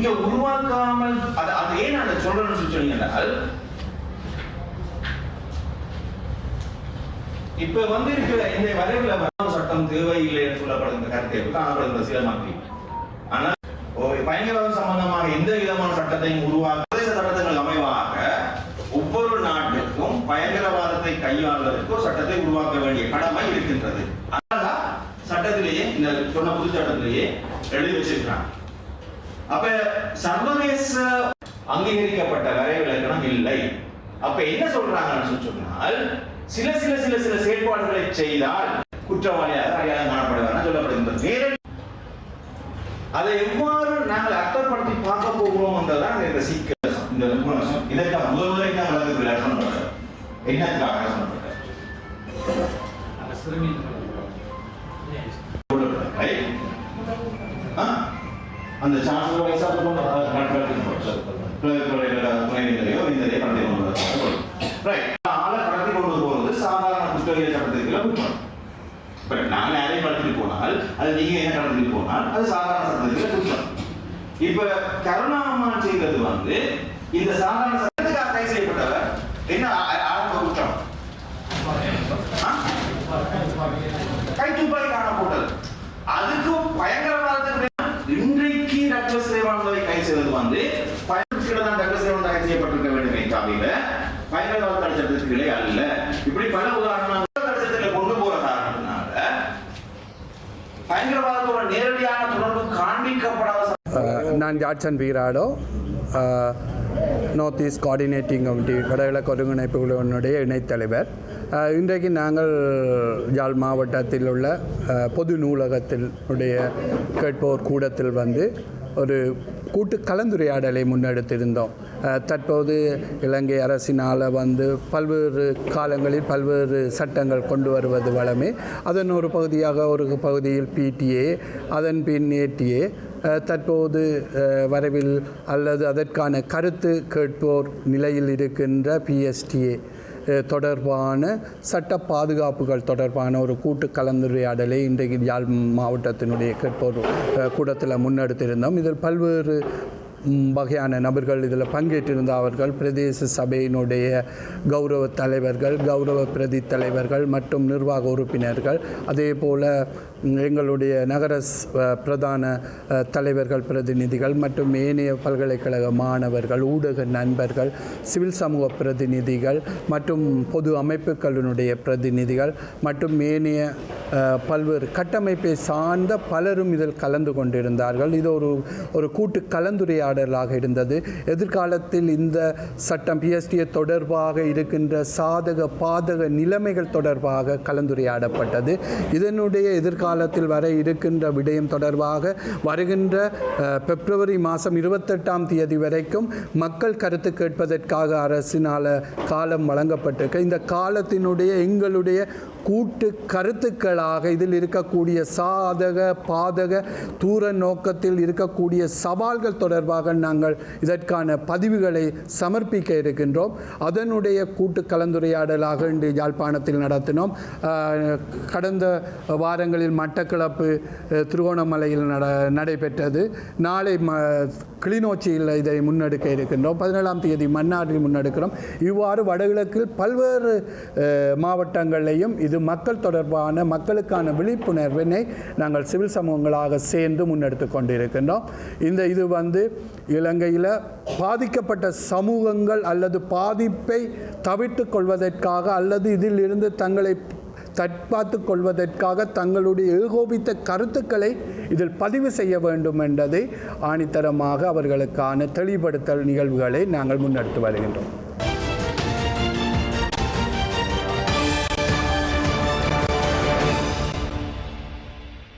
இங்க உருவாக்காமல் அது அது ஏன் அந்த சொல்றேன்னு சொல்லி சொன்னீங்கன்னால் இப்ப வந்து இருக்கிற இந்த வரைவுல சட்டம் தேவையில்லை என்று சொல்லப்படுகிற கருத்தை காணப்படுகிற சில மக்கள் ஆனால் பயங்கரவாதம் சம்பந்தமாக எந்த விதமான சட்டத்தையும் உருவாக்க சட்டங்கள் அமைவாக ஒவ்வொரு நாட்டுக்கும் பயங்கரவாதத்தை கையாளுவதற்கு ஒரு சட்டத்தை உருவாக்க வேண்டிய கடமை இருக்கின்றது. அதனால சட்டத்திலேயே இந்த சொன்ன புது சட்டத்திலேயே எழுதி வச்சிருக்கிறாங்க. அப்ப சர்வதேச அங்கீகரிக்கப்பட்ட வரைவு இலக்கணம் இல்லை. அப்ப என்ன சொல்றாங்கன்னு சொல்லி சொன்னால் சில சில சில சில செயல்பாடுகளை செய்தால் குற்றவாளியாக அடையாளம் காணப்படுவார் சொல்லப்படுகின்றது. நேரடி அதை எவ்வாறு நாங்கள் அர்த்தப்படுத்தி பார்க்க போகிறோம் என்றதான் இந்த சிக்கல். இந்த விமர்சனம் இதற்காக முதல் முதல் தான் வழக்கு விளையாட்டு பண்ணப்பட்டது என்னத்துக்காக சொல்லப்பட்டது Right? அந்த சான்ஸ் வயசா கொண்டு துணைநிலையோ இந்த கடத்தி கொண்டு வருவது ரைட் ஆளை கடத்தி கொண்டு போறது சாதாரண குற்றவியல் சட்டத்திற்கு குற்றம் இப்ப நான் யாரையும் கடத்திட்டு போனால் அது நீங்க என்ன கடத்திட்டு போனால் அது சாதாரண சட்டத்திற்கு குற்றம் இப்ப கருணாமன் செய்தது வந்து இந்த சாதாரண சட்டத்துக்காக கைது செய்யப்பட்டவர் என்ன பயங்கரவாதத்தோட நேரடியான தொடர்பு காண்பிக்கப்படாத uh, நான் ஜாட்சன் பீராடோ நார்த் ஈஸ்ட் கோஆர்டினேட்டிங் கமிட்டி வடகிழக்கு ஒருங்கிணைப்பு குழுவினுடைய இணைத்தலைவர் uh, இன்றைக்கு நாங்கள் யாழ் மாவட்டத்தில் உள்ள uh, பொது நூலகத்தினுடைய கேட்போர் கூடத்தில் வந்து ஒரு கூட்டு கலந்துரையாடலை முன்னெடுத்திருந்தோம். தற்போது இலங்கை அரசினால் வந்து பல்வேறு காலங்களில் பல்வேறு சட்டங்கள் கொண்டு வருவது வளமே அதன் ஒரு பகுதியாக ஒரு பகுதியில் பிடிஏ அதன் பின் ஏடிஏ தற்போது வரவில் அல்லது அதற்கான கருத்து கேட்போர் நிலையில் இருக்கின்ற பிஎஸ்டிஏ தொடர்பான சட்ட பாதுகாப்புகள் தொடர்பான ஒரு கூட்டு கலந்துரையாடலை இன்றைக்கு யாழ் மாவட்டத்தினுடைய கேட்போர் கூட்டத்தில் கூடத்தில் முன்னெடுத்திருந்தோம். இதில் பல்வேறு வகையான நபர்கள் இதில் பங்கேற்றிருந்த அவர்கள் பிரதேச சபையினுடைய கௌரவ தலைவர்கள் கௌரவ பிரதி தலைவர்கள் மற்றும் நிர்வாக உறுப்பினர்கள். அதே போல் எங்களுடைய நகர பிரதான தலைவர்கள் பிரதிநிதிகள் மற்றும் ஏனைய பல்கலைக்கழக மாணவர்கள் ஊடக நண்பர்கள் சிவில் சமூக பிரதிநிதிகள் மற்றும் பொது அமைப்புகளினுடைய பிரதிநிதிகள் மற்றும் ஏனைய பல்வேறு கட்டமைப்பை சார்ந்த பலரும் இதில் கலந்து கொண்டிருந்தார்கள். இது ஒரு ஒரு கூட்டு உரையாடலாக இருந்தது. எதிர்காலத்தில் இந்த சட்டம் பிஎஸ்டிஏ தொடர்பாக இருக்கின்ற சாதக பாதக நிலைமைகள் தொடர்பாக கலந்துரையாடப்பட்டது. இதனுடைய எதிர்காலத்தில் வர இருக்கின்ற விடயம் தொடர்பாக வருகின்ற பிப்ரவரி மாதம் இருபத்தெட்டாம் தேதி வரைக்கும் மக்கள் கருத்து கேட்பதற்காக அரசினால் காலம் வழங்கப்பட்டிருக்கு. இந்த காலத்தினுடைய எங்களுடைய கூட்டு கருத்துக்களாக இதில் இருக்கக்கூடிய சாதக பாதக தூர நோக்கத்தில் இருக்கக்கூடிய சவால்கள் தொடர்பாக நாங்கள் இதற்கான பதிவுகளை சமர்ப்பிக்க இருக்கின்றோம். அதனுடைய கூட்டு கலந்துரையாடலாக இன்று யாழ்ப்பாணத்தில் நடத்தினோம். கடந்த வாரங்களில் மட்டக்களப்பு திருகோணமலையில் நட நடைபெற்றது. நாளை ம கிளிநொச்சியில் இதை முன்னெடுக்க இருக்கின்றோம். பதினேழாம் தேதி மன்னாரில் முன்னெடுக்கிறோம். இவ்வாறு வடகிழக்கில் பல்வேறு மாவட்டங்களையும் மாவட்டங்களிலையும் இது மக்கள் தொடர்பான மக்களுக்கான விழிப்புணர்வினை நாங்கள் சிவில் சமூகங்களாக சேர்ந்து முன்னெடுத்து கொண்டிருக்கின்றோம். இந்த இது வந்து இலங்கையில் பாதிக்கப்பட்ட சமூகங்கள் அல்லது பாதிப்பை தவிர்த்து கொள்வதற்காக அல்லது இதில் இருந்து தங்களை தற்பாத்து கொள்வதற்காக தங்களுடைய ஏகோபித்த கருத்துக்களை இதில் பதிவு செய்ய வேண்டும் என்பதை ஆணித்தரமாக அவர்களுக்கான தெளிவுபடுத்தல் நிகழ்வுகளை நாங்கள் முன்னெடுத்து வருகின்றோம்.